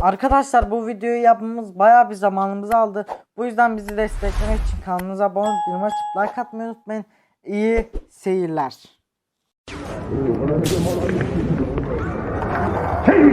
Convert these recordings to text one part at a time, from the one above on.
Arkadaşlar bu videoyu yapmamız baya bir zamanımızı aldı. Bu yüzden bizi desteklemek için kanalımıza abone olup bildirim açıp like atmayı unutmayın. İyi seyirler. Hey,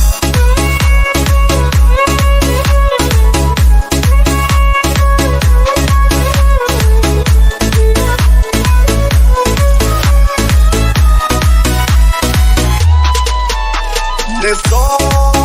de todo.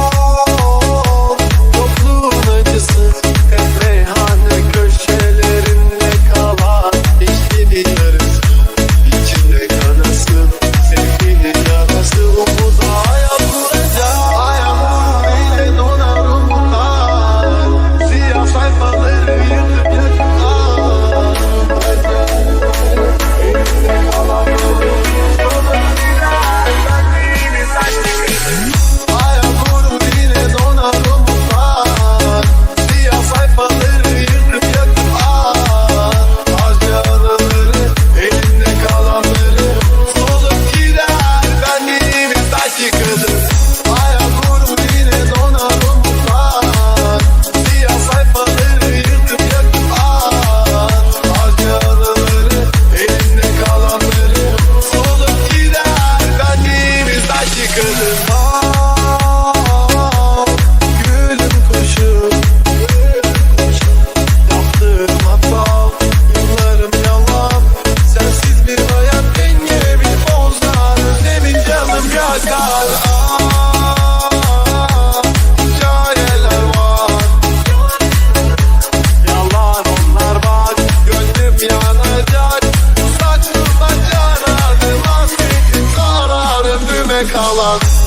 love